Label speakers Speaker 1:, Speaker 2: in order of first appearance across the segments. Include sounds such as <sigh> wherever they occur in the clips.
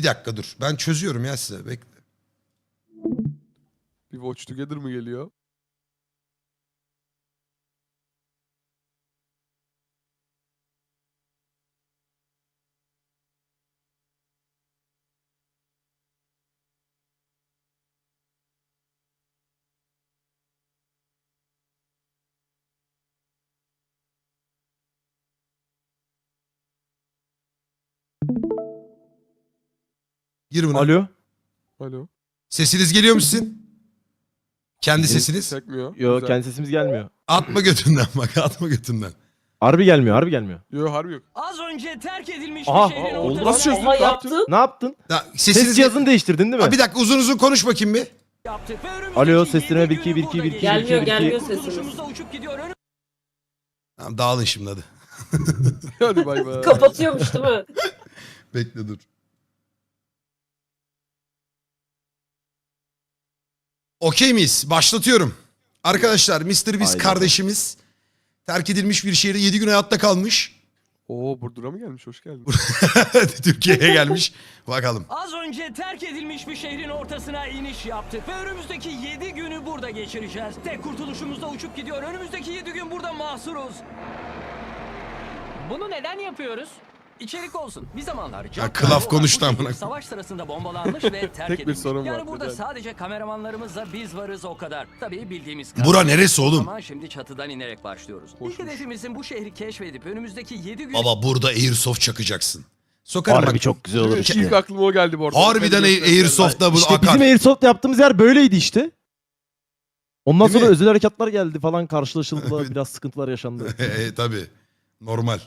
Speaker 1: Bir dakika dur. Ben çözüyorum ya size. Bekle.
Speaker 2: Bir Watch Together mı geliyor?
Speaker 1: Gir buna.
Speaker 3: Alo.
Speaker 2: Alo.
Speaker 1: Sesiniz geliyor mu sizin? Kendi sesiniz.
Speaker 2: Çekmiyor.
Speaker 3: Yo
Speaker 2: Güzel.
Speaker 3: kendi sesimiz gelmiyor.
Speaker 1: Atma götünden bak atma götünden.
Speaker 3: Harbi gelmiyor, harbi gelmiyor.
Speaker 2: Yo harbi yok.
Speaker 4: Az önce terk edilmiş
Speaker 3: Aha,
Speaker 4: bir şehrin
Speaker 2: oldu. Nasıl çözdün? Ne yaptın?
Speaker 3: Ne yaptın?
Speaker 1: Ya,
Speaker 3: Ses
Speaker 1: sesiniz
Speaker 3: cihazını değiştirdin değil mi?
Speaker 1: Ha, bir dakika uzun uzun konuş bakayım bir.
Speaker 4: önümüzdeki
Speaker 3: Alo, seslenme
Speaker 4: günü
Speaker 3: 1 2 1 2
Speaker 4: burada
Speaker 3: 1 2
Speaker 4: geçireceğiz.
Speaker 5: Gelmiyor, gelmiyor
Speaker 4: Kurtuluşumuzda uçup gidiyor. Önümüzdeki
Speaker 1: Tamam, dağılın şimdi hadi.
Speaker 2: Hadi bay bay.
Speaker 5: Kapatıyormuş değil mi?
Speaker 1: Bekle dur. Okey miyiz? Başlatıyorum. Arkadaşlar Mr. Beast
Speaker 3: Haydi.
Speaker 1: kardeşimiz terk edilmiş bir şehirde 7 gün hayatta kalmış.
Speaker 2: Oo Burdur'a mı gelmiş? Hoş geldin. <laughs>
Speaker 1: Türkiye'ye gelmiş. Bakalım.
Speaker 4: Az önce terk edilmiş bir şehrin ortasına iniş yaptık ve önümüzdeki 7 günü burada geçireceğiz. Tek kurtuluşumuzda uçup gidiyor. Önümüzdeki 7 gün burada mahsuruz. Bunu neden yapıyoruz? İçerik olsun. Bir zamanlar
Speaker 1: Ya, kılaf konuştu
Speaker 4: bu
Speaker 1: amına
Speaker 4: şehir. Savaş sırasında bombalanmış ve <laughs> terk
Speaker 2: Tek bir
Speaker 4: edilmiş.
Speaker 2: sorun
Speaker 4: yani
Speaker 2: var,
Speaker 4: burada
Speaker 2: neden?
Speaker 4: sadece kameramanlarımızla biz varız o kadar. Tabii bildiğimiz
Speaker 1: Bura
Speaker 4: kadar.
Speaker 1: neresi
Speaker 4: O
Speaker 1: oğlum?
Speaker 4: zaman şimdi çatıdan inerek başlıyoruz. İlk hedefimizin bu şehri keşfedip önümüzdeki 7 gün
Speaker 1: Baba burada Airsoft çakacaksın. Sokarım
Speaker 3: Harbi
Speaker 1: bak.
Speaker 3: çok güzel olur işte.
Speaker 2: İlk aklıma o geldi bu arada.
Speaker 1: Harbiden Air- Airsoft'ta bu
Speaker 3: İşte
Speaker 1: akar.
Speaker 3: bizim Airsoft yaptığımız yer böyleydi işte. Ondan
Speaker 1: Değil
Speaker 3: sonra
Speaker 1: mi?
Speaker 3: özel harekatlar geldi falan karşılaşıldı biraz sıkıntılar yaşandı. <laughs>
Speaker 1: e, tabii. Normal.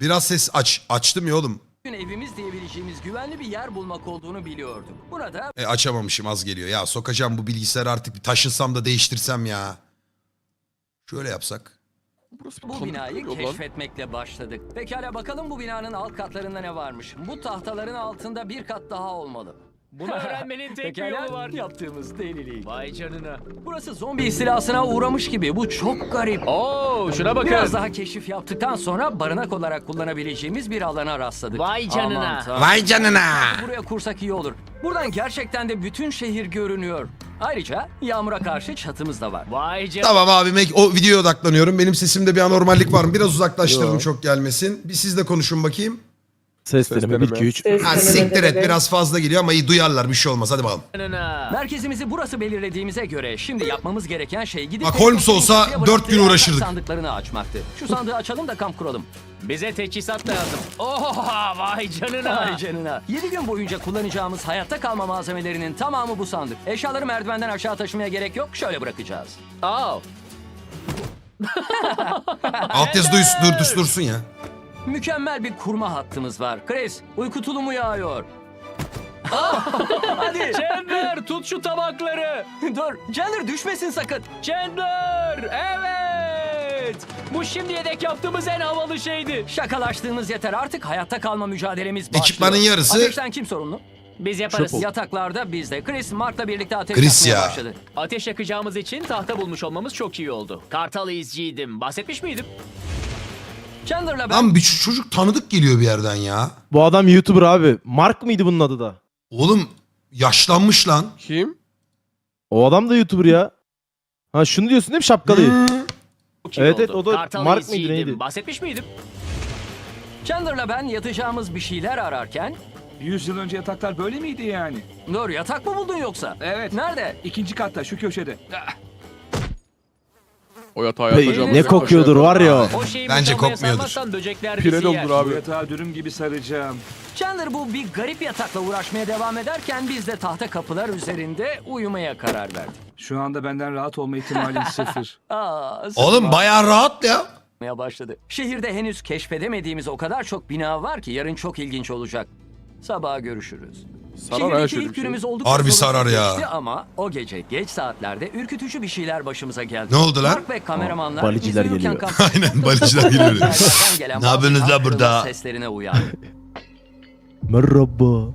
Speaker 1: Biraz ses aç. Açtım ya oğlum.
Speaker 4: gün evimiz diyebileceğimiz güvenli bir yer bulmak olduğunu biliyorduk. Burada
Speaker 1: E, açamamışım az geliyor. Ya sokacağım bu bilgisayarı artık bir taşınsam da değiştirsem ya. Şöyle yapsak.
Speaker 2: Burası bir
Speaker 4: bu
Speaker 2: tanıdık
Speaker 4: binayı
Speaker 2: geliyor lan.
Speaker 4: keşfetmekle başladık. Pekala bakalım bu binanın alt katlarında ne varmış. Bu tahtaların altında bir kat daha olmalı.
Speaker 6: Bunu öğrenmenin tek bir yolu var.
Speaker 4: yaptığımız delilik.
Speaker 6: Vay canına.
Speaker 4: Burası zombi istilasına uğramış gibi. Bu çok garip.
Speaker 6: Oo şuna bakın.
Speaker 4: Biraz daha keşif yaptıktan sonra barınak olarak kullanabileceğimiz bir alana rastladık.
Speaker 6: Vay canına.
Speaker 4: Aman tanrım.
Speaker 1: Vay canına.
Speaker 4: Buraya kursak iyi olur. Buradan gerçekten de bütün şehir görünüyor. Ayrıca yağmura karşı çatımız da var.
Speaker 6: Vay canına.
Speaker 1: Tamam abi Mac, o videoya odaklanıyorum. Benim sesimde bir anormallik var mı? Biraz uzaklaştırdım
Speaker 3: Yo.
Speaker 1: çok gelmesin. Bir siz de konuşun bakayım.
Speaker 3: Ses deneme 1 2 3.
Speaker 5: Ses
Speaker 1: Ha
Speaker 5: deneme
Speaker 1: siktir et
Speaker 5: deneme.
Speaker 1: biraz fazla geliyor ama iyi duyarlar bir şey olmaz hadi bakalım.
Speaker 4: Merkezimizi burası belirlediğimize göre şimdi yapmamız gereken şey gidip...
Speaker 1: Bak Holmes olsa
Speaker 4: Elektrikçiye
Speaker 1: dört gün uğraşırdık.
Speaker 4: Sandıklarını açmaktı. Şu sandığı açalım da kamp kuralım.
Speaker 6: Bize teçhizat lazım. Oha vay canına.
Speaker 4: Ay canına. 7 gün boyunca kullanacağımız hayatta kalma malzemelerinin tamamı bu sandık. Eşyaları merdivenden aşağı taşımaya gerek yok. Şöyle bırakacağız.
Speaker 6: Aa,
Speaker 1: Alt yazı duysun, dur, dur, dursun ya.
Speaker 4: Mükemmel bir kurma hattımız var. Chris, uyku tulumu yağıyor. Ah, <laughs> Hadi.
Speaker 6: Chandler tut şu tabakları. <laughs>
Speaker 4: Dur, Chandler düşmesin sakın.
Speaker 6: Chandler evet. Bu şimdiye dek yaptığımız en havalı şeydi.
Speaker 4: Şakalaştığımız yeter. Artık hayatta kalma mücadelemiz başlıyor.
Speaker 1: Ekipmanın yarısı-
Speaker 4: Ateşten kim sorumlu?
Speaker 6: Biz yaparız.
Speaker 3: Ol.
Speaker 4: Yataklarda bizde. Chris, Mark'la birlikte ateş
Speaker 1: Chris
Speaker 4: yakmaya
Speaker 1: ya.
Speaker 4: başladı.
Speaker 6: Ateş yakacağımız için tahta bulmuş olmamız çok iyi oldu. Kartal izciydim. Bahsetmiş miydim?
Speaker 4: Chandler'la ben
Speaker 1: Lan bir çocuk tanıdık geliyor bir yerden ya.
Speaker 3: Bu adam YouTuber abi. Mark mıydı bunun adı da?
Speaker 1: Oğlum yaşlanmış lan.
Speaker 2: Kim?
Speaker 3: O adam da YouTuber ya. Ha şunu diyorsun değil mi şapkalıyı?
Speaker 6: Çok iyi
Speaker 3: Evet,
Speaker 6: oldu.
Speaker 3: evet, o da
Speaker 6: Kartal
Speaker 3: Mark mıydı, neydi?
Speaker 6: Bahsetmiş miydim?
Speaker 4: Chandler'la ben yatacağımız bir şeyler ararken...
Speaker 7: 100 yıl önce yataklar böyle miydi yani?
Speaker 4: Dur yatak mı buldun yoksa?
Speaker 7: Evet.
Speaker 4: Nerede?
Speaker 7: İkinci katta şu köşede. Ah,
Speaker 2: O yatağı
Speaker 3: Hey,
Speaker 2: yatacağım.
Speaker 3: ne kokuyordur var ya.
Speaker 6: O şeyi
Speaker 1: Bence
Speaker 6: mutfağıma
Speaker 1: kokmuyordur.
Speaker 6: sarmazsan böcekler
Speaker 2: Pire
Speaker 6: yer.
Speaker 2: doldur abi.
Speaker 7: Bu yatağı dürüm gibi saracağım.
Speaker 4: Chandler bu bir garip yatakla uğraşmaya devam ederken biz de tahta kapılar üzerinde uyumaya karar verdik.
Speaker 7: Şu anda benden rahat olma ihtimalin <laughs> sıfır.
Speaker 4: Aa,
Speaker 1: Oğlum bayağı rahat ya.
Speaker 4: sıkmaya başladı. Şehirde henüz keşfedemediğimiz o kadar çok bina var ki yarın çok ilginç olacak. Sabaha görüşürüz.
Speaker 2: Sarar şey
Speaker 4: ilk
Speaker 2: bir şey.
Speaker 4: günümüz oldukça
Speaker 1: Harbi
Speaker 4: sorunsuz
Speaker 1: sarar ya.
Speaker 4: geçti Ama o gece geç saatlerde ürkütücü bir şeyler başımıza geldi.
Speaker 1: Ne oldu lan?
Speaker 4: Mark ve kameramanlar
Speaker 3: Baliciler geliyor.
Speaker 4: kampta
Speaker 1: Aynen, baliciler <laughs> geliyor.
Speaker 4: yerlerden gelen
Speaker 1: Ne yapıyorsunuz
Speaker 4: bazı
Speaker 1: la burada?
Speaker 4: Seslerine uyandı.
Speaker 3: Merhaba.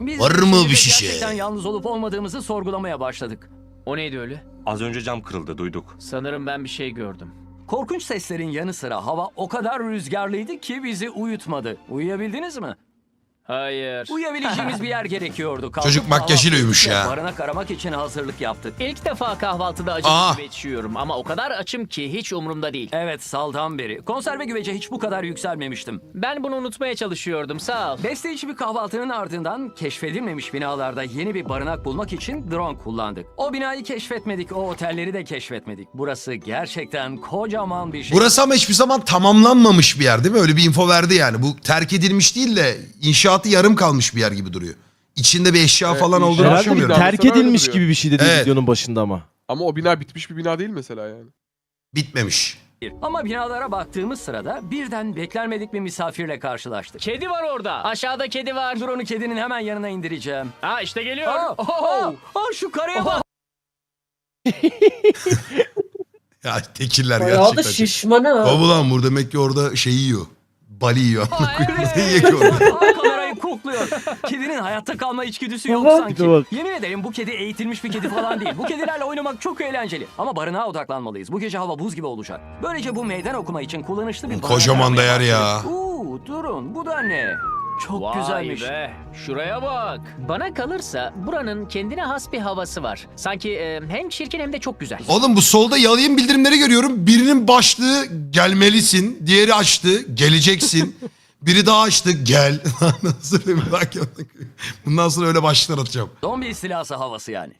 Speaker 4: Biz
Speaker 1: Var mı
Speaker 4: şehirde
Speaker 1: bir şişe?
Speaker 4: Gerçekten yalnız olup olmadığımızı sorgulamaya başladık.
Speaker 6: O neydi öyle?
Speaker 8: Az önce cam kırıldı duyduk.
Speaker 6: Sanırım ben bir şey gördüm.
Speaker 4: Korkunç seslerin yanı sıra hava o kadar rüzgarlıydı ki bizi uyutmadı. Uyuyabildiniz mi?
Speaker 6: Hayır.
Speaker 4: Uyuyabileceğimiz bir yer gerekiyordu. Kalkıp
Speaker 1: Çocuk makyajıyla
Speaker 4: kahvaltı
Speaker 1: uyumuş ya.
Speaker 4: Barınak aramak için hazırlık yaptık.
Speaker 6: İlk defa kahvaltıda acılı
Speaker 1: Aa.
Speaker 6: güveç yiyorum ama o kadar açım ki hiç umurumda değil.
Speaker 4: Evet saldan beri. Konserve güvece hiç bu kadar yükselmemiştim.
Speaker 6: Ben bunu unutmaya çalışıyordum sağ ol.
Speaker 4: Besleyici bir kahvaltının ardından keşfedilmemiş binalarda yeni bir barınak bulmak için drone kullandık. O binayı keşfetmedik, o otelleri de keşfetmedik. Burası gerçekten kocaman bir şey.
Speaker 1: Burası ama hiçbir zaman tamamlanmamış bir yer değil mi? Öyle bir info verdi yani. Bu terk edilmiş değil de inşaatı yarım kalmış bir yer gibi duruyor. İçinde bir eşya
Speaker 2: Evet,
Speaker 1: falan olduğunu
Speaker 2: inşaat
Speaker 3: Herhalde
Speaker 1: düşünmüyorum.
Speaker 2: bina.
Speaker 3: terk edilmiş gibi bir şey dedi
Speaker 1: Evet.
Speaker 3: videonun başında ama.
Speaker 2: Ama o bina bitmiş bir bina değil mesela yani.
Speaker 1: Bitmemiş.
Speaker 4: Ama binalara baktığımız sırada birden beklenmedik bir misafirle karşılaştık.
Speaker 6: Kedi var orada. Aşağıda kedi var.
Speaker 4: Drone'u kedinin hemen yanına indireceğim.
Speaker 6: Ha işte geliyor.
Speaker 4: Aa, aa, aa, şu karaya bak. <laughs>
Speaker 1: Ya tekiller
Speaker 5: Bayağı da
Speaker 1: gerçekten.
Speaker 5: şişman ha.
Speaker 1: Baba lan bu demek ki orada şey yiyor. Bali yiyor.
Speaker 4: Aa, <laughs>
Speaker 1: Ne yiyor ki orada?
Speaker 4: Aa, kamerayı kokluyor. <laughs> Kedinin hayatta kalma içgüdüsü yok sanki.
Speaker 3: Bak.
Speaker 4: Yemin ederim bu kedi eğitilmiş bir kedi falan değil. Bu kedilerle oynamak çok eğlenceli. Ama barınağa odaklanmalıyız. Bu gece hava buz gibi olacak. Böylece bu meydan okuma için kullanışlı bir barınak
Speaker 1: Kocaman da yer ya.
Speaker 4: Uuu durun bu da ne? Çok
Speaker 6: Vay
Speaker 4: güzelmiş.
Speaker 6: be. Şuraya bak. Bana kalırsa buranın kendine has bir havası var. Sanki e, hem çirkin hem de çok güzel.
Speaker 1: Oğlum bu solda yalayım bildirimleri görüyorum. Birinin başlığı gelmelisin. Diğeri açtı geleceksin. <laughs> Biri daha açtı gel. <laughs> Nasıl bir merak ettim. Bundan sonra öyle başlıklar atacağım.
Speaker 4: Zombi istilası havası yani.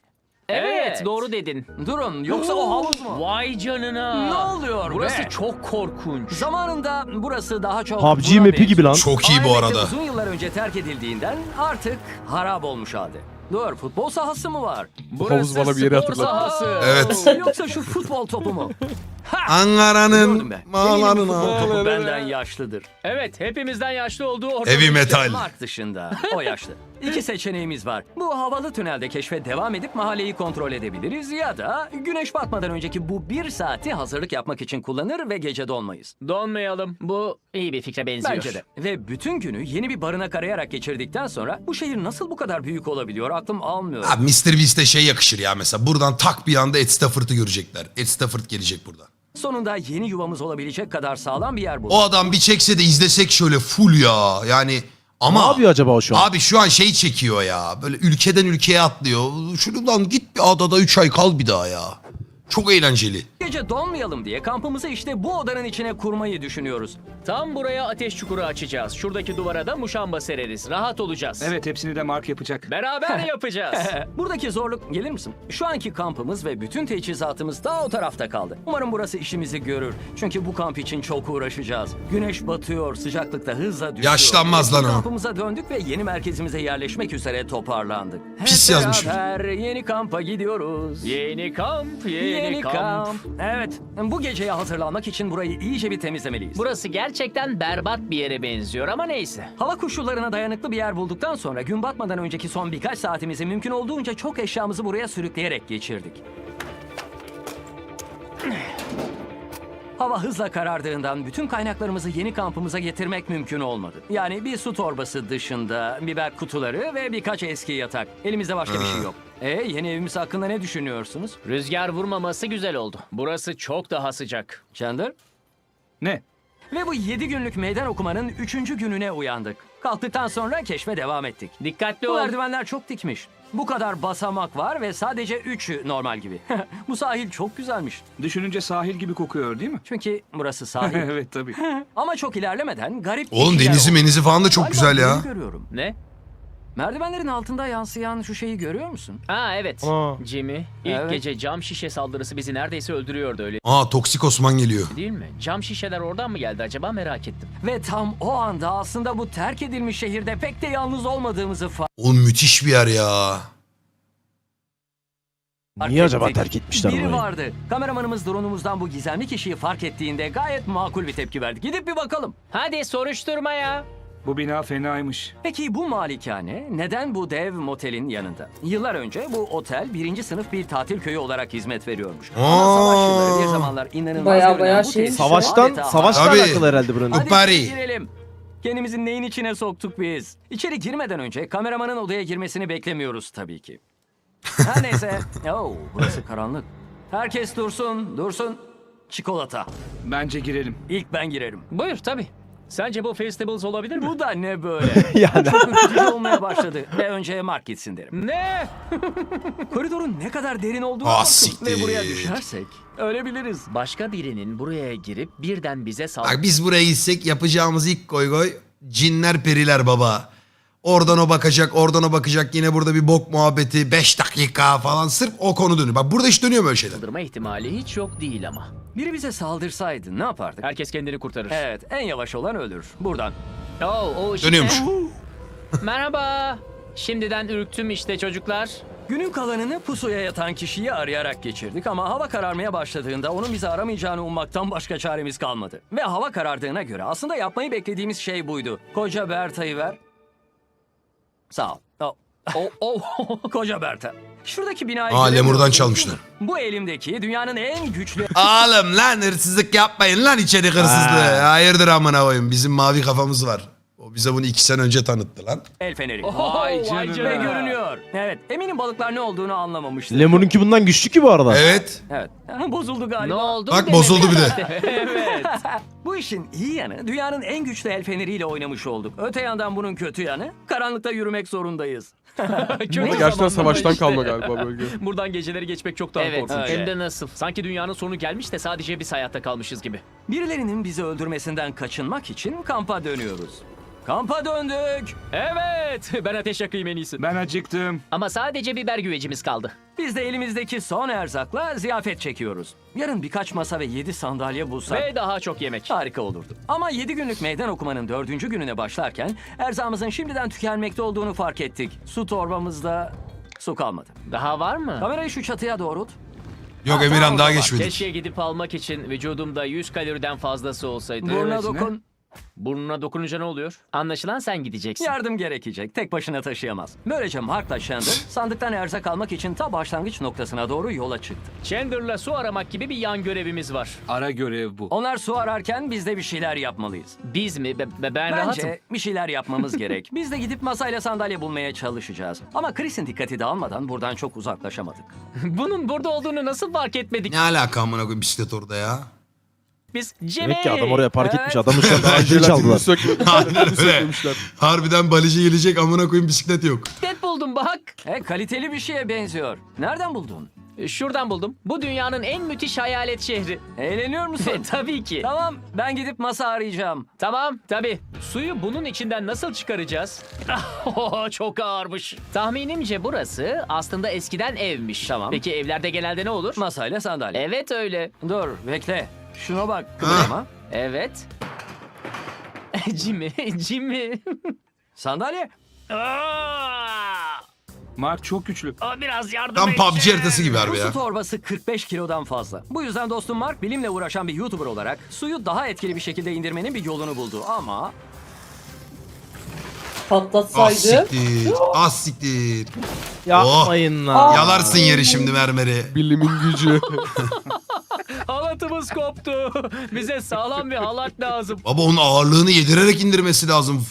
Speaker 6: Evet,
Speaker 4: Evet.
Speaker 6: doğru dedin.
Speaker 4: Durun yoksa o havuz mu?
Speaker 6: Vay canına.
Speaker 4: Ne oluyor
Speaker 6: Burası
Speaker 4: be?
Speaker 6: çok korkunç.
Speaker 4: Zamanında burası daha çok...
Speaker 3: PUBG
Speaker 4: buna
Speaker 3: map'i gibi
Speaker 4: benziyor.
Speaker 3: lan.
Speaker 1: Çok iyi bu
Speaker 4: elbette
Speaker 1: arada.
Speaker 4: Uzun yıllar önce terk edildiğinden artık harap olmuş halde. Dur futbol sahası mı var?
Speaker 6: Burası
Speaker 2: havuz bana bir yeri
Speaker 6: spor
Speaker 2: hatırlattı.
Speaker 6: sahası.
Speaker 1: Evet.
Speaker 4: Yoksa şu futbol topu mu? <laughs>
Speaker 1: Ankara'nın
Speaker 4: futbol
Speaker 1: mağlarına.
Speaker 4: topu benden yaşlıdır.
Speaker 6: Evet, hepimizden yaşlı olduğu ortada.
Speaker 1: Heavy metal.
Speaker 4: Mark dışında. O yaşlı. İki seçeneğimiz var. Bu havalı tünelde keşfe devam edip mahalleyi kontrol edebiliriz ya da güneş batmadan önceki bu bir saati hazırlık yapmak için kullanır ve gece donmayız.
Speaker 6: Donmayalım. Bu iyi bir fikre benziyor.
Speaker 4: Bence de. Ve bütün günü yeni bir barınak arayarak geçirdikten sonra bu şehir nasıl bu kadar büyük olabiliyor aklım almıyor.
Speaker 1: Abi Mr. Beast'e şey yakışır ya mesela. Buradan tak bir anda Ed Stafford'ı görecekler. Ed Stafford gelecek burada.
Speaker 4: Sonunda yeni yuvamız olabilecek kadar sağlam bir yer bulduk.
Speaker 1: O adam bir çekse de izlesek şöyle full ya. Yani ama
Speaker 3: Ne yapıyor acaba o şu an?
Speaker 1: Abi şu an şey çekiyor ya. Böyle ülkeden ülkeye atlıyor. Şuradan git bir adada 3 ay kal bir daha ya. Çok eğlenceli.
Speaker 4: Gece donmayalım diye kampımızı işte bu odanın içine kurmayı düşünüyoruz.
Speaker 6: Tam buraya ateş çukuru açacağız. Şuradaki duvara da muşamba sereriz. Rahat olacağız.
Speaker 7: Evet hepsini de Mark yapacak.
Speaker 6: Beraber <laughs> yapacağız. <laughs>
Speaker 4: Buradaki zorluk gelir misin? Şu anki kampımız ve bütün teçhizatımız daha o tarafta kaldı. Umarım burası işimizi görür. Çünkü bu kamp için çok uğraşacağız. Güneş batıyor, sıcaklık da hızla düşüyor.
Speaker 1: Yaşlanmaz lan o.
Speaker 4: Kampımıza döndük ve yeni merkezimize yerleşmek üzere toparlandık. Hep
Speaker 1: Pis yazmış.
Speaker 4: beraber yeni kampa gidiyoruz.
Speaker 6: yeni kamp, yeni,
Speaker 4: Yeni
Speaker 6: kamp.
Speaker 4: kamp. Evet, bu geceye hazırlanmak için burayı iyice bir temizlemeliyiz.
Speaker 6: Burası gerçekten berbat bir yere benziyor ama neyse.
Speaker 4: Hava koşullarına dayanıklı bir yer bulduktan sonra gün batmadan önceki son birkaç saatimizi mümkün olduğunca çok eşyamızı buraya sürükleyerek geçirdik. Hava hızla karardığından bütün kaynaklarımızı yeni kampımıza getirmek mümkün olmadı. Yani bir su torbası dışında biber kutuları ve birkaç eski yatak. Elimizde başka bir şey yok. E yeni evimiz hakkında ne düşünüyorsunuz?
Speaker 6: Rüzgar vurmaması güzel oldu. Burası çok daha sıcak.
Speaker 4: Chandler?
Speaker 7: Ne?
Speaker 4: Ve bu 7 günlük meydan okumanın 3. gününe uyandık. Kalktıktan sonra keşfe devam ettik.
Speaker 6: Dikkatli
Speaker 4: Bu
Speaker 6: ol.
Speaker 4: merdivenler çok dikmiş. Bu kadar basamak var ve sadece üçü normal gibi. <laughs> Bu sahil çok güzelmiş.
Speaker 7: Düşününce sahil gibi kokuyor değil mi?
Speaker 4: Çünkü burası <laughs> sahil.
Speaker 7: evet tabii.
Speaker 4: Ama çok ilerlemeden garip bir
Speaker 1: Oğlum
Speaker 4: şeyler
Speaker 1: denizi
Speaker 4: oldu.
Speaker 1: menizi falan da çok
Speaker 4: Galiba
Speaker 1: güzel ya.
Speaker 4: bunu görüyorum.
Speaker 6: Ne?
Speaker 4: Merdivenlerin altında yansıyan şu şeyi görüyor musun?
Speaker 6: Ha evet.
Speaker 3: Aa.
Speaker 6: Jimmy, ilk
Speaker 4: Evet.
Speaker 6: gece cam şişe saldırısı bizi neredeyse öldürüyordu öyle
Speaker 1: Aa toksik Osman geliyor.
Speaker 6: değil mi? Cam şişeler oradan mı geldi acaba merak ettim.
Speaker 4: Ve tam o anda aslında bu terk edilmiş şehirde pek de yalnız olmadığımızı fark
Speaker 1: Oğlum müthiş bir yer ya.
Speaker 3: Niye acaba
Speaker 4: ettik.
Speaker 3: terk etmişler
Speaker 4: Biri
Speaker 3: burayı?
Speaker 4: vardı. Kameramanımız drone'umuzdan bu gizemli kişiyi fark ettiğinde gayet makul bir tepki verdi. Gidip bir bakalım.
Speaker 6: Hadi soruşturma ya.
Speaker 7: Bu bina fenaymış.
Speaker 4: Peki bu malikane neden bu dev motelin yanında? Yıllar önce bu otel birinci sınıf bir tatil köyü olarak hizmet veriyormuş. Ama
Speaker 1: Aa.
Speaker 4: savaş yılları bir zamanlar inanılmaz
Speaker 5: Baya
Speaker 4: görünen
Speaker 5: baya
Speaker 4: bu
Speaker 5: şey-
Speaker 4: tesis
Speaker 3: Savaştan,
Speaker 4: adeta-
Speaker 3: savaşla
Speaker 1: Tabii.
Speaker 3: alakalı herhalde buranın.
Speaker 4: Hadi
Speaker 1: Paris.
Speaker 4: içeri girelim. Kendimizi neyin içine soktuk biz? İçeri girmeden önce kameramanın odaya girmesini beklemiyoruz tabii ki. Her neyse. <laughs> Oo, burası karanlık. Herkes dursun, dursun. Çikolata.
Speaker 7: Bence girelim.
Speaker 4: İlk ben girerim.
Speaker 6: Buyur tabii. Sence bu Festivals olabilir mi?
Speaker 4: Bu da ne böyle? <laughs>
Speaker 3: yani
Speaker 4: Çok ürkütücü olmaya başladı. Ve önce Mark gitsin derim.
Speaker 6: Ne? <laughs>
Speaker 4: Koridorun ne kadar derin olduğunu
Speaker 1: Ah,
Speaker 4: bakın.
Speaker 1: siktir.
Speaker 4: Ve buraya düşersek ölebiliriz.
Speaker 6: Başka birinin buraya girip birden bize saldırı.
Speaker 1: Bak biz buraya gitsek yapacağımız ilk koy koy cinler periler baba. Oradan o bakacak, oradan o bakacak. Yine burada bir bok muhabbeti. 5 dakika falan. Sırf o konu dönüyor. Bak burada hiç dönüyor böyle şeyler.
Speaker 6: Saldırma ihtimali hiç yok değil ama.
Speaker 4: Biri bize saldırsaydı ne yapardık?
Speaker 6: Herkes kendini kurtarır.
Speaker 4: Evet en yavaş olan ölür. Buradan.
Speaker 6: Oo, o ışık
Speaker 1: Dönüyormuş. <laughs>
Speaker 6: Merhaba. Şimdiden ürktüm işte çocuklar.
Speaker 4: Günün kalanını pusuya yatan kişiyi arayarak geçirdik ama hava kararmaya başladığında onun bizi aramayacağını ummaktan başka çaremiz kalmadı. Ve hava karardığına göre aslında yapmayı beklediğimiz şey buydu. Koca Berta'yı ver. Sağ ol. Oh.
Speaker 6: O, o. <laughs>
Speaker 4: Koca Berta. Şuradaki binayı
Speaker 1: Aa, lemurdan çalmışlar.
Speaker 4: Bu elimdeki dünyanın en güçlü
Speaker 1: Oğlum lan hırsızlık yapmayın lan içerik hırsızlığı. Hayırdır amına koyayım. Bizim mavi kafamız var. O bize bunu iki sene önce tanıttı lan.
Speaker 4: el feneri.
Speaker 7: Vay
Speaker 6: vay
Speaker 7: canına.
Speaker 4: Ve görünüyor. Evet eminim balıklar ne olduğunu anlamamıştır.
Speaker 3: Lemon'unki bundan güçlü ki bu arada.
Speaker 1: Evet.
Speaker 4: Evet. <laughs> Bozuldu
Speaker 6: ne
Speaker 4: galiba.
Speaker 6: oldu?
Speaker 1: Bak bozuldu bir de. <laughs>
Speaker 6: evet.
Speaker 4: Bu işin iyi yanı dünyanın en güçlü el feneriyle oynamış olduk. Öte yandan bunun kötü yanı karanlıkta yürümek zorundayız. <laughs>
Speaker 2: Ama
Speaker 6: Kötü
Speaker 2: gerçekten
Speaker 6: zamanlarda
Speaker 2: savaştan
Speaker 6: işte.
Speaker 2: kalma galiba bölge. <laughs>
Speaker 6: Buradan geceleri geçmek çok daha
Speaker 4: Evet,
Speaker 6: korkunç. Hem de nasıl? Sanki dünyanın sonu gelmiş de sadece biz hayatta kalmışız gibi.
Speaker 4: Birilerinin bizi öldürmesinden kaçınmak için kampa dönüyoruz. Kampa döndük.
Speaker 6: Evet. <laughs> Ben ateş yakayım en iyisi.
Speaker 7: Ben acıktım.
Speaker 6: Ama sadece biber güvecimiz kaldı.
Speaker 4: Biz de elimizdeki son erzakla ziyafet çekiyoruz. Yarın birkaç masa ve 7 sandalye bulsak
Speaker 6: Ve daha çok yemek.
Speaker 4: harika olurdu. Ama 7 günlük meydan okumanın 4. gününe başlarken erzağımızın şimdiden tükenmekte olduğunu fark ettik. Su torbamızda su kalmadı.
Speaker 6: Daha var mı?
Speaker 4: Kamerayı şu çatıya doğrult.
Speaker 1: Yok Emirhan daha geçmedi.
Speaker 6: Keşke gidip almak için vücudumda 100 kaloriden fazlası olsaydı.
Speaker 4: Burnuna dokun.
Speaker 6: Burnuna dokununca ne oluyor? Anlaşılan sen gideceksin.
Speaker 4: Yardım gerekecek. Tek başına taşıyamaz. Böylece Mark'la Chandler sandıktan erzak almak için ta başlangıç noktasına doğru yola çıktı.
Speaker 6: Chandler'la su aramak gibi bir yan görevimiz var.
Speaker 7: Ara görev bu.
Speaker 4: Onlar su ararken biz de bir şeyler yapmalıyız.
Speaker 6: Biz mi? Be- be- ben rahatım.
Speaker 4: Bence bir şeyler yapmamız gerek. <laughs> Biz de gidip masayla sandalye bulmaya çalışacağız. Ama Chris'in dikkati dağılmadan buradan çok uzaklaşamadık.
Speaker 6: Bunun burada olduğunu nasıl fark etmedik?
Speaker 1: Ne alaka amına koyayım bisiklet orada ya.
Speaker 6: Biz Jimmy.
Speaker 3: Demek ki adam oraya park etmiş.
Speaker 4: Evet.
Speaker 3: Adamın şu an <laughs> aracını çaldılar. <laughs>
Speaker 1: Aynen öyle. Harbiden balıcı gelecek amına koyayım bisiklet yok.
Speaker 6: bisiklet buldum bak.
Speaker 4: E kaliteli bir şeye benziyor. Nereden buldun?
Speaker 6: E, Şuradan buldum. Bu dünyanın en müthiş hayalet şehri.
Speaker 4: Eğleniyor
Speaker 6: E,
Speaker 4: musun?
Speaker 6: tabii ki.
Speaker 4: tamam ben gidip masa arayacağım.
Speaker 6: Tamam, tabii. Suyu bunun içinden nasıl çıkaracağız? <laughs> Çok ağırmış. Tahminimce burası aslında eskiden evmiş.
Speaker 4: Tamam.
Speaker 6: Peki evlerde genelde ne olur?
Speaker 4: Masayla sandalye.
Speaker 6: Evet öyle.
Speaker 4: Dur bekle. Şuna bak kıvırma.
Speaker 6: Evet. <laughs> Jimmy, Jimmy.
Speaker 4: Sandalye.
Speaker 6: Aa!
Speaker 7: Mark çok güçlü.
Speaker 6: Aa, Biraz yardım
Speaker 1: Tam
Speaker 6: et.
Speaker 1: PUBG haritası gibi
Speaker 4: Bu
Speaker 1: harbi
Speaker 4: su
Speaker 1: ya.
Speaker 4: torbası 45 kilodan fazla. Bu yüzden dostum Mark bilimle uğraşan bir YouTuber olarak suyu daha etkili bir şekilde indirmenin bir yolunu buldu. Ama
Speaker 1: Ah
Speaker 5: patlatsaydı.
Speaker 1: siktir. Ah siktir.
Speaker 3: Yapmayın lan.
Speaker 1: Yalarsın yeri şimdi mermeri.
Speaker 2: Bilimin gücü. <laughs>
Speaker 6: Halatımız koptu. <laughs> Bize sağlam bir halat lazım.
Speaker 1: Baba onun ağırlığını yedirerek indirmesi lazım.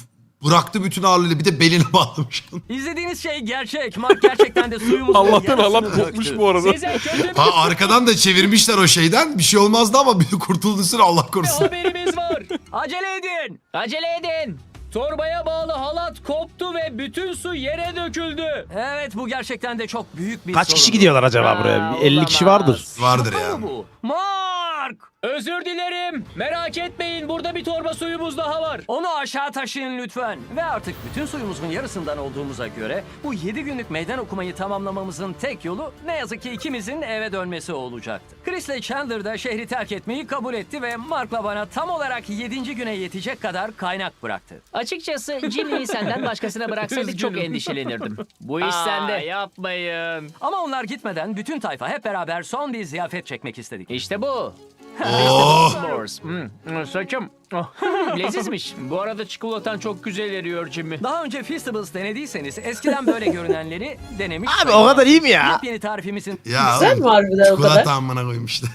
Speaker 1: Bıraktı bütün ağırlığını bir de beline bağlamış. <laughs>
Speaker 4: izlediğiniz şey gerçek. Mark gerçekten de suyumuzun
Speaker 2: Allah'tan halat kopmuş bu arada.
Speaker 6: Size kötü bir
Speaker 1: Ha arkadan da çevirmişler o şeyden. Bir şey olmazdı ama bir kurtuldu süre Allah korusun.
Speaker 6: haberimiz var.
Speaker 4: Acele edin.
Speaker 6: Acele edin. Torbaya bağlı halat koptu ve bütün su yere döküldü.
Speaker 4: Evet bu gerçekten de çok büyük bir
Speaker 3: Kaç
Speaker 4: sorun.
Speaker 3: kişi gidiyorlar acaba buraya? Bir 50 kişi vardır.
Speaker 1: Vardır
Speaker 4: Şaka
Speaker 1: ya.
Speaker 4: mı bu? Mark!
Speaker 6: Özür dilerim. Merak etmeyin. Burada bir torba suyumuz daha var.
Speaker 4: Onu aşağı taşıyın lütfen. Ve artık bütün suyumuzun yarısından olduğumuza göre bu 7 günlük meydan okumayı tamamlamamızın tek yolu ne yazık ki ikimizin eve dönmesi olacaktı. Chris ile Chandler da şehri terk etmeyi kabul etti ve Mark'la bana tam olarak 7. güne yetecek kadar kaynak bıraktı.
Speaker 6: Açıkçası Jimmy'yi senden başkasına bıraksaydık çok endişelenirdim. Bu iş sende. Yapmayın.
Speaker 4: Ama onlar gitmeden bütün tayfa hep beraber son bir ziyafet çekmek istedik.
Speaker 6: İşte bu.
Speaker 1: Oh.
Speaker 6: S'mores. Hmm, hmm, saçım. Oh, <laughs> Lezizmiş. Bu arada çikolatan çok güzel eriyor Jimmy.
Speaker 4: Daha önce Feastables denediyseniz eskiden böyle görünenleri denemiş.
Speaker 3: Abi o kadar iyi mi ya?
Speaker 4: Yepyeni tarifimizin
Speaker 1: Ya
Speaker 5: Güzel mi harbiden o kadar?
Speaker 1: çikolata amına koyayım işte.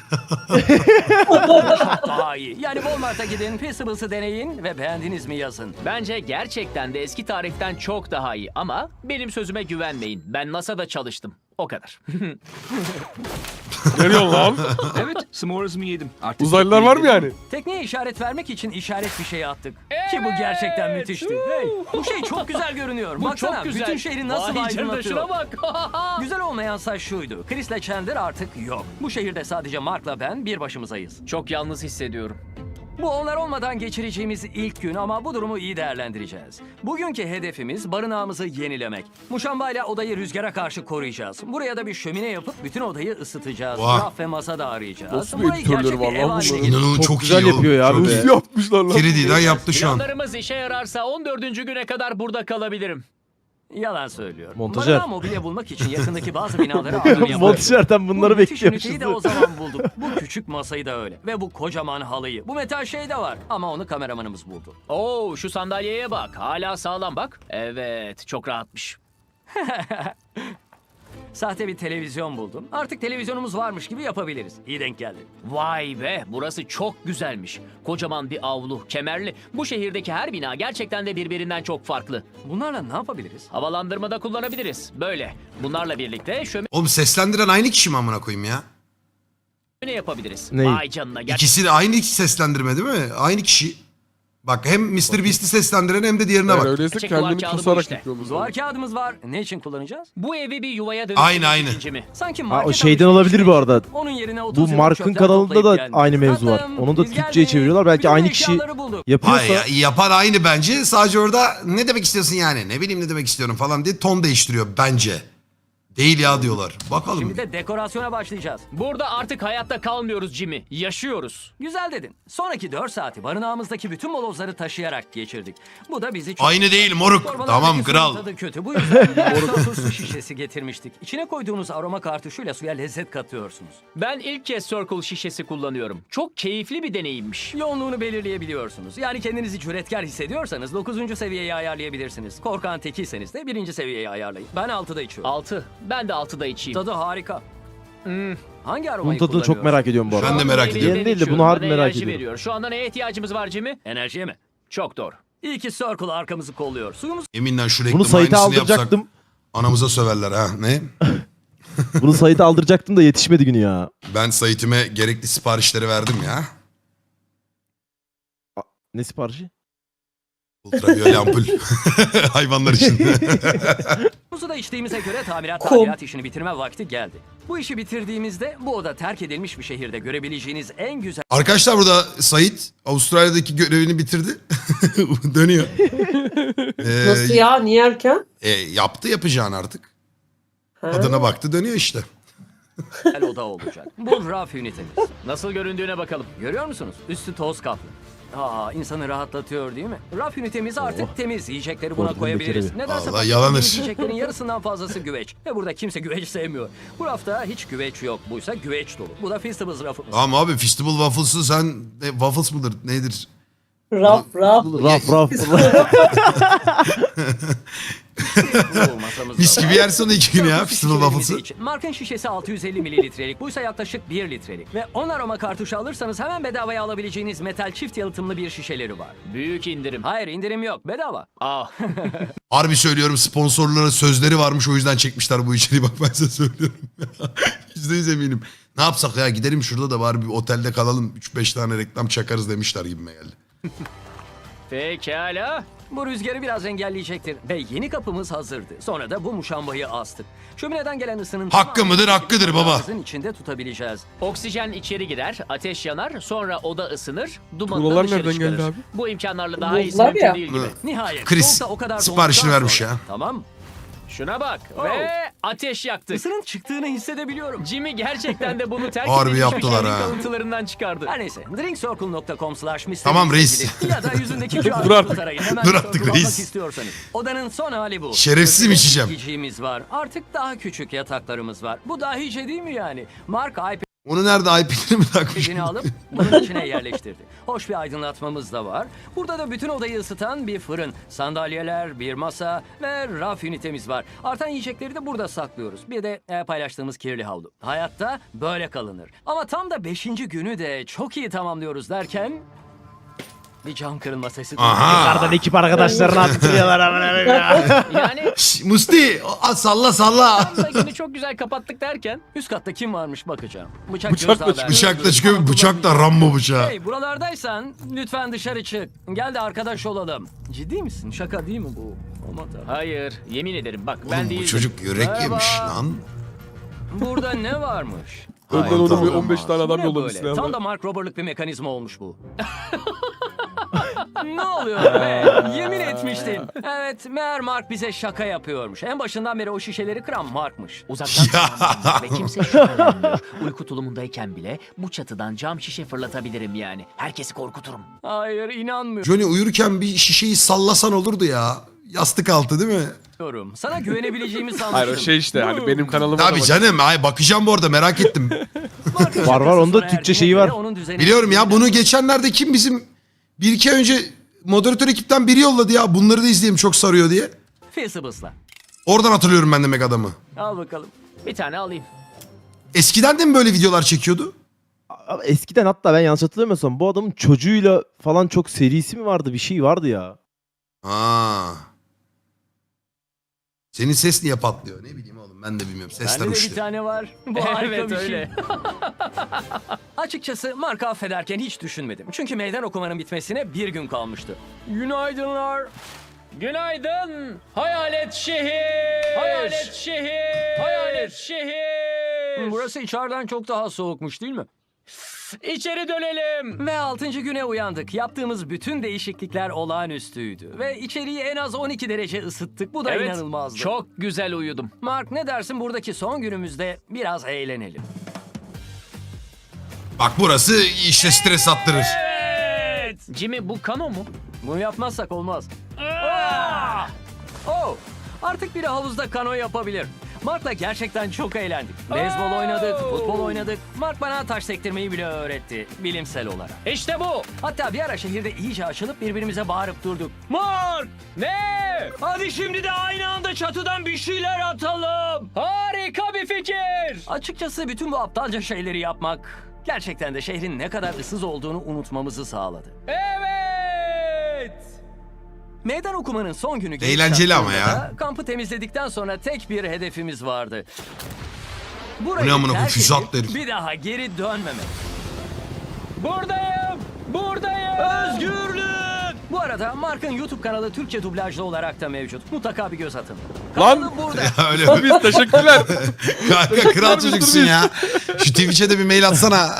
Speaker 1: <laughs>
Speaker 4: daha iyi. Yani Walmart'a gidin, Feastables'ı deneyin ve beğendiniz mi yazın.
Speaker 6: Bence gerçekten de eski tariften çok daha iyi ama benim sözüme güvenmeyin. Ben NASA'da çalıştım. O kadar. <laughs>
Speaker 2: Geliyor lan. <laughs>
Speaker 7: evet, s'mores'ımı yedim. Artık
Speaker 2: Uzaylılar var mı yani?
Speaker 4: Tekneye işaret vermek için işaret bir şey attık. Ki bu gerçekten müthişti. Hey, bu şey çok <laughs> güzel görünüyor.
Speaker 6: Bu
Speaker 4: Baksana
Speaker 6: çok güzel.
Speaker 4: bütün şehri nasıl
Speaker 6: Vay canına,
Speaker 4: aydınlatıyor.
Speaker 6: Şuna bak. <laughs>
Speaker 4: Güzel olmayan say şuydu. Chris'le Chandler artık yok. Bu şehirde sadece Mark'la ben bir başımızayız.
Speaker 6: Çok yalnız hissediyorum.
Speaker 4: Bu onlar olmadan geçireceğimiz ilk gün ama bu durumu iyi değerlendireceğiz. Bugünkü hedefimiz barınağımızı yenilemek. Muşambayla odayı rüzgara karşı koruyacağız. Buraya da bir şömine yapıp bütün odayı ısıtacağız.
Speaker 1: Vah.
Speaker 4: Raf ve masa da arayacağız.
Speaker 2: Nasıl
Speaker 4: Burayı
Speaker 2: editörleri
Speaker 4: gerçek bir
Speaker 2: var
Speaker 4: ev
Speaker 2: lan
Speaker 4: haline
Speaker 2: bunların?
Speaker 4: getireceğiz.
Speaker 1: İnanılmaz
Speaker 3: Çok
Speaker 1: çok,
Speaker 3: güzel
Speaker 1: iyi
Speaker 3: yapıyor ya
Speaker 1: Çok iyi.
Speaker 2: Yapmışlar lan?
Speaker 1: 3D'den yaptı şu an.
Speaker 6: Planlarımız işe yararsa 14. güne kadar burada kalabilirim.
Speaker 4: Yalan söylüyor.
Speaker 3: Montajer.
Speaker 4: Barınağı mobilya bulmak için yakındaki bazı binalara <laughs> alım yapıyoruz.
Speaker 3: Montajer'den bunları
Speaker 4: Bu müthiş
Speaker 3: bekliyormuşuz.
Speaker 4: üniteyi de o zaman bulduk. Bu küçük masayı da öyle. Ve bu kocaman halıyı. Bu metal şey de var. Ama onu kameramanımız buldu.
Speaker 6: Oo şu sandalyeye bak. Hala sağlam bak. Evet çok rahatmış. <laughs>
Speaker 4: Sahte bir televizyon buldum. Artık televizyonumuz varmış gibi yapabiliriz. İyi denk geldi.
Speaker 6: Vay be burası çok güzelmiş. Kocaman bir avlu, kemerli. Bu şehirdeki her bina gerçekten de birbirinden çok farklı.
Speaker 4: Bunlarla ne yapabiliriz?
Speaker 6: Havalandırmada kullanabiliriz. Böyle. Bunlarla birlikte şömine
Speaker 1: Oğlum seslendiren aynı kişi mi amına koyayım ya?
Speaker 6: yapabiliriz.
Speaker 3: Neyi?
Speaker 6: Vay canına gerçekten.
Speaker 1: İkisi de aynı seslendirme değil mi? Aynı kişi. Bak hem Mr. Beast'i seslendiren hem de diğerine bak.
Speaker 2: öyleyse
Speaker 6: Gerçek duvar
Speaker 2: kendini
Speaker 6: kağıdı bu
Speaker 2: kusarak
Speaker 6: işte.
Speaker 2: yapıyoruz.
Speaker 4: Duvar kağıdımız var. Ne için kullanacağız?
Speaker 6: Bu evi bir yuvaya dönüştürmek
Speaker 1: Aynı, aynı.
Speaker 6: için mi?
Speaker 4: Sanki
Speaker 3: Ha,
Speaker 4: market
Speaker 3: o şeyden
Speaker 4: alışverişi
Speaker 3: olabilir bu arada.
Speaker 4: Onun yerine 30
Speaker 3: Bu
Speaker 4: yıllık
Speaker 3: Mark'ın kanalında da
Speaker 4: toplayıp geldik.
Speaker 3: aynı mevzu var.
Speaker 4: Tatlım,
Speaker 3: Onu da
Speaker 4: biz
Speaker 3: Türkçe'ye
Speaker 4: geldik.
Speaker 3: çeviriyorlar. Belki
Speaker 4: Bütün
Speaker 3: aynı kişi
Speaker 4: eşyaları bulduk.
Speaker 3: yapıyorsa
Speaker 1: Hayır yapan aynı bence. Sadece orada ne demek istiyorsun yani? Ne bileyim ne demek istiyorum falan diye ton değiştiriyor bence. Değil ya diyorlar. Bakalım.
Speaker 4: Şimdi de dekorasyona başlayacağız.
Speaker 6: Burada artık hayatta kalmıyoruz Jimmy. Yaşıyoruz.
Speaker 4: Güzel dedin. Sonraki 4 saati barınağımızdaki bütün molozları taşıyarak geçirdik. Bu da bizi çok...
Speaker 1: Aynı değil moruk.
Speaker 4: Torbalardaki
Speaker 1: Tamam
Speaker 4: suyun
Speaker 1: kral.
Speaker 4: Tadı kötü. Bu yüzden <laughs> Moruk su şişesi getirmiştik. İçine koyduğunuz aroma kartuşuyla suya lezzet katıyorsunuz.
Speaker 6: Ben ilk kez Circle şişesi kullanıyorum. Çok keyifli bir deneyimmiş.
Speaker 4: Yoğunluğunu belirleyebiliyorsunuz. Yani kendinizi cüretkar hissediyorsanız 9. seviyeyi ayarlayabilirsiniz. Korkan tekiyseniz de 1. seviyeyi ayarlayın. Ben 6'da içiyorum.
Speaker 6: 6. Ben de 6'da içeyim.
Speaker 4: Tadı harika.
Speaker 6: Hmm.
Speaker 4: Hangi
Speaker 3: bunun
Speaker 4: aromayı
Speaker 3: tadını çok merak ediyorum bu
Speaker 1: Ben
Speaker 3: arada.
Speaker 1: de merak
Speaker 6: Şu
Speaker 1: ediyorum.
Speaker 3: Değil de bunu harbi merak
Speaker 6: enerji
Speaker 3: ediyorum.
Speaker 6: veriyor. Şu anda neye ihtiyacımız var Jimmy?
Speaker 4: Enerjiye mi?
Speaker 6: Çok doğru.
Speaker 4: İyi ki Circle arkamızı kolluyor. Suyumuz
Speaker 1: Yeminle şu reklamı
Speaker 3: Bunu Sait'e
Speaker 1: aynısını yapsak
Speaker 3: aldıracaktım.
Speaker 1: anamıza söverler ha. Ne? <laughs>
Speaker 3: Bunu Sait'e aldıracaktım da yetişmedi günü ya.
Speaker 1: Ben Sait'ime gerekli siparişleri verdim ya.
Speaker 3: Ne siparişi?
Speaker 1: Ultraviyole ampul. <laughs> Hayvanlar için. <laughs>
Speaker 4: da içtiğimize göre tamirat tadilat işini bitirme vakti geldi. Bu işi bitirdiğimizde bu oda terk edilmiş bir şehirde görebileceğiniz en güzel
Speaker 1: Arkadaşlar burada Sait Avustralya'daki görevini bitirdi. <laughs> Dönüyor. Ee,
Speaker 5: Nasıl ya? Niye erken?
Speaker 1: e, yaptı yapacağını artık.
Speaker 5: Ha?
Speaker 1: Adına baktı dönüyor işte.
Speaker 4: oda olacak. Bu raf ünitemiz.
Speaker 6: Nasıl göründüğüne bakalım.
Speaker 4: Görüyor musunuz? Üstü toz kaplı. Aa insanı rahatlatıyor değil mi? Raf ünitemiz artık temiz. Yiyecekleri buna
Speaker 3: Gördüm
Speaker 4: koyabiliriz.
Speaker 3: Bekir'i.
Speaker 4: Nedense
Speaker 1: Vallahi.
Speaker 4: Yiyeceklerin <laughs> yarısından fazlası güveç. Ve burada kimse güveç sevmiyor. Bu rafta hiç güveç yok. Buysa güveç dolu. Bu da Feastables rafımız.
Speaker 1: Tamam abi Festival Waffles'ı sen e, Waffles mıdır nedir?
Speaker 5: Raf raf.
Speaker 3: Raf raf.
Speaker 1: Mis gibi yersin onu iki gün ya
Speaker 4: şişelerimizi
Speaker 1: Waffles'ı.
Speaker 4: Markın şişesi 650 mililitrelik. Buysa yaklaşık 1 litrelik. Ve 10 aroma kartuşu alırsanız hemen bedavaya alabileceğiniz metal çift yalıtımlı bir şişeleri var.
Speaker 6: Büyük indirim.
Speaker 4: Hayır indirim yok. Bedava.
Speaker 6: Ah. <laughs>
Speaker 1: Harbi söylüyorum sponsorlara sözleri varmış o yüzden çekmişler bu içeriği bak ben size söylüyorum. <laughs> Yüzde yüz eminim. Ne yapsak ya gidelim şurada da var bir otelde kalalım 3-5 tane reklam çakarız demişler gibime geldi. <laughs>
Speaker 6: Pekala.
Speaker 4: Bu rüzgarı biraz engelleyecektir. Ve yeni kapımız hazırdı. Sonra da bu muşambayı astık. Şömineden gelen ısının...
Speaker 1: Hakkı mıdır, hakkıdır baba.
Speaker 4: barınağımızın içinde tutabileceğiz.
Speaker 6: Oksijen içeri girer, ateş yanar, sonra oda ısınır, dumanı da
Speaker 2: Tuğlalar
Speaker 6: dışarı
Speaker 2: nereden
Speaker 6: çıkarır.
Speaker 2: geldi abi?
Speaker 6: Bu imkanlarla daha iyisi
Speaker 5: Buzlar
Speaker 6: mümkün
Speaker 5: ya.
Speaker 6: değil gibi.
Speaker 4: Nihayet.
Speaker 1: Chris
Speaker 4: soğukta o kadar
Speaker 1: siparişini vermiş
Speaker 4: sonra-
Speaker 1: ya.
Speaker 4: Tamam.
Speaker 6: Şuna bak
Speaker 4: Oh.
Speaker 6: ve ateş yaktık.
Speaker 4: Isının çıktığını hissedebiliyorum.
Speaker 6: Jimmy gerçekten de bunu terk
Speaker 1: Harbi
Speaker 6: edilmiş
Speaker 1: yaptılar
Speaker 6: bir
Speaker 1: ha.
Speaker 6: kalıntılarından çıkardı.
Speaker 4: Her neyse. drinkcircle.com slash
Speaker 1: Tamam reis.
Speaker 4: Ya da yüzündeki <laughs>
Speaker 2: Dur artık.
Speaker 4: kodu tarayın. Hemen
Speaker 1: Dur
Speaker 4: bir
Speaker 1: artık
Speaker 4: circle
Speaker 1: reis.
Speaker 4: istiyorsanız. Odanın son hali bu.
Speaker 1: Şerefsiz mi içeceğim?
Speaker 4: Yiyeceğimiz var. Artık daha küçük yataklarımız var. Bu dahice değil mi yani? Mark
Speaker 1: Onu nerede IP'leri mi takmış?
Speaker 4: iPad'ini alıp bunun içine yerleştirdi. Hoş bir aydınlatmamız da var. Burada da bütün odayı ısıtan bir fırın, sandalyeler, bir masa ve raf ünitemiz var. Artan yiyecekleri de burada saklıyoruz. Bir de e, paylaştığımız kirli havlu. Hayatta böyle kalınır. Ama tam da 5. günü de çok iyi tamamlıyoruz derken... Bir cam kırılma sesi.
Speaker 1: Aha.
Speaker 3: Yukarıdan ekip arkadaşlarını attırıyorlar amına koyayım ya.
Speaker 6: Yani
Speaker 1: Şş, Musti Aa, salla salla.
Speaker 6: Tam da günü çok güzel kapattık derken
Speaker 4: Üst katta kim varmış bakacağım. Bıçak
Speaker 2: Bıçakla çıkıyor.
Speaker 1: Bıçakla çıkıyor bıçak da Rambo bıçağı.
Speaker 4: Hey buralardaysan lütfen dışarı çık. Gel de arkadaş olalım. Ciddi misin? Şaka değil mi bu? Tanrım.
Speaker 6: hayır yemin ederim bak ben
Speaker 1: Oğlum
Speaker 6: değildim.
Speaker 1: bu çocuk yürek
Speaker 4: Merhaba.
Speaker 1: yemiş lan.
Speaker 4: Burada ne varmış?
Speaker 2: Önden
Speaker 1: Hayır,
Speaker 2: onu bir
Speaker 1: tamam.
Speaker 2: 15 tane
Speaker 4: Bu
Speaker 2: adam
Speaker 4: ne
Speaker 2: yollamış
Speaker 4: böyle?
Speaker 2: silahla.
Speaker 4: Tam da Mark Robert'lık bir mekanizma olmuş bu. <laughs> ne oluyor <laughs> be? Yemin etmiştin. Evet, meğer Mark bize şaka yapıyormuş. En başından beri o şişeleri kıran Mark'mış.
Speaker 6: Uzaktan
Speaker 1: Ya.
Speaker 6: kumandayım ve kimse şüphelenmiyor. Uyku tulumundayken bile bu çatıdan cam şişe fırlatabilirim yani. Herkesi korkuturum.
Speaker 4: Hayır, inanmıyorum.
Speaker 1: Johnny uyurken bir şişeyi sallasan olurdu ya. Yastık altı değil mi?
Speaker 4: Sana güvenebileceğimi <laughs> sanmıştım.
Speaker 2: Hayır o şey işte hani benim kanalıma da
Speaker 1: Tabii
Speaker 2: bak.
Speaker 1: canım. Ay bakacağım bu arada merak ettim. <laughs>
Speaker 4: Mark'ın
Speaker 3: Var, var,
Speaker 4: şakası
Speaker 3: onda Türkçe şeyi var.
Speaker 4: onun
Speaker 1: Biliyorum ya bunu geçenlerde kim bizim bir iki ay önce moderatör ekipten biri yolladı ya. Bunları da izleyeyim çok sarıyor diye.
Speaker 4: Fizzibus'la.
Speaker 1: Oradan hatırlıyorum ben demek adamı.
Speaker 4: Al bakalım.
Speaker 6: Bir tane alayım.
Speaker 1: Eskiden de mi böyle videolar çekiyordu?
Speaker 3: Abi eskiden hatta ben yanlış hatırlamıyorsam bu adamın çocuğuyla falan çok serisi mi vardı bir şey vardı ya.
Speaker 1: Aa. Senin ses niye patlıyor? Ne bileyim oğlum ben de bilmiyorum. Sesler
Speaker 4: Bende de bir
Speaker 1: uçtu.
Speaker 4: tane var. <laughs> Bu harika
Speaker 6: evet
Speaker 4: bir şey.
Speaker 6: öyle. <laughs>
Speaker 4: Açıkçası marka affederken hiç düşünmedim. Çünkü meydan okumanın bitmesine bir gün kalmıştı. Günaydınlar.
Speaker 6: Günaydın hayalet şehir. Hayalet şehir. Hayalet şehir.
Speaker 4: Burası içeriden çok daha soğukmuş değil mi?
Speaker 6: İçeri dönelim.
Speaker 4: Ve 6. güne uyandık. Yaptığımız bütün değişiklikler olağanüstüydü. Ve içeriği en az 12 derece ısıttık. Bu da
Speaker 6: Evet
Speaker 4: inanılmazdı.
Speaker 6: çok güzel uyudum.
Speaker 4: Mark ne dersin buradaki son günümüzde biraz eğlenelim.
Speaker 1: Bak burası işte stres attırır.
Speaker 6: Evet. Jimmy bu kano mu?
Speaker 4: Bunu yapmazsak olmaz. Aa! Oh! Artık biri havuzda kano yapabilir. Mark'la gerçekten çok eğlendik. Beyzbol oynadık, futbol oynadık. Mark bana taş sektirmeyi bile öğretti. Bilimsel olarak.
Speaker 6: İşte bu.
Speaker 4: Hatta bir ara şehirde iyice açılıp birbirimize bağırıp durduk. Mark!
Speaker 6: Ne?
Speaker 4: Hadi şimdi de aynı anda çatıdan bir şeyler atalım.
Speaker 6: Harika bir fikir.
Speaker 4: Açıkçası bütün bu aptalca şeyleri yapmak gerçekten de şehrin ne kadar ıssız olduğunu unutmamızı sağladı.
Speaker 6: Evet.
Speaker 4: Meydan okumanın son günü gelip
Speaker 1: Eğlenceli ama ya.
Speaker 4: Kampı temizledikten sonra tek bir hedefimiz vardı.
Speaker 1: Bu
Speaker 4: Burayı
Speaker 1: ne amına koyayım,
Speaker 4: terk
Speaker 1: füze
Speaker 4: edip
Speaker 1: herif.
Speaker 4: Bir daha geri dönmemek.
Speaker 6: Buradayım. Buradayım.
Speaker 4: Özgürlük! Bu arada Mark'ın YouTube kanalı Türkçe dublajlı olarak da mevcut. Mutlaka bir göz atın.
Speaker 2: Lan!
Speaker 4: Kanalı burada. <laughs>
Speaker 1: Ya öyle mi?
Speaker 2: Biz teşekkürler. <laughs>
Speaker 1: Kanka kral çocuksun ya. Şu Twitch'e de bir mail atsana.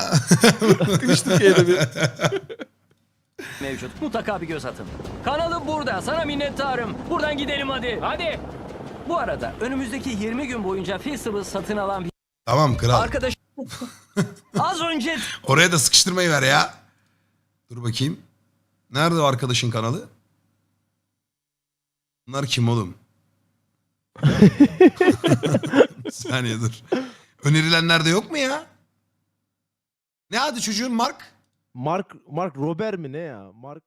Speaker 2: Türkiye'de bir. <laughs>
Speaker 4: mevcut. Mutlaka bir göz atın. Kanalı burada. Sana minnettarım. Buradan gidelim hadi.
Speaker 6: Hadi.
Speaker 4: Bu arada önümüzdeki 20 gün boyunca Feasible satın alan bir
Speaker 1: tamam kral.
Speaker 4: arkadaş... <laughs> Az önce
Speaker 1: Oraya da sıkıştırmayı ver ya. Dur bakayım. Nerede o arkadaşın kanalı? Bunlar kim oğlum? <laughs> Bir saniye dur. Önerilenlerde yok mu ya? Ne adı çocuğun Mark?
Speaker 3: Mark Mark Robert mi ne ya? Mark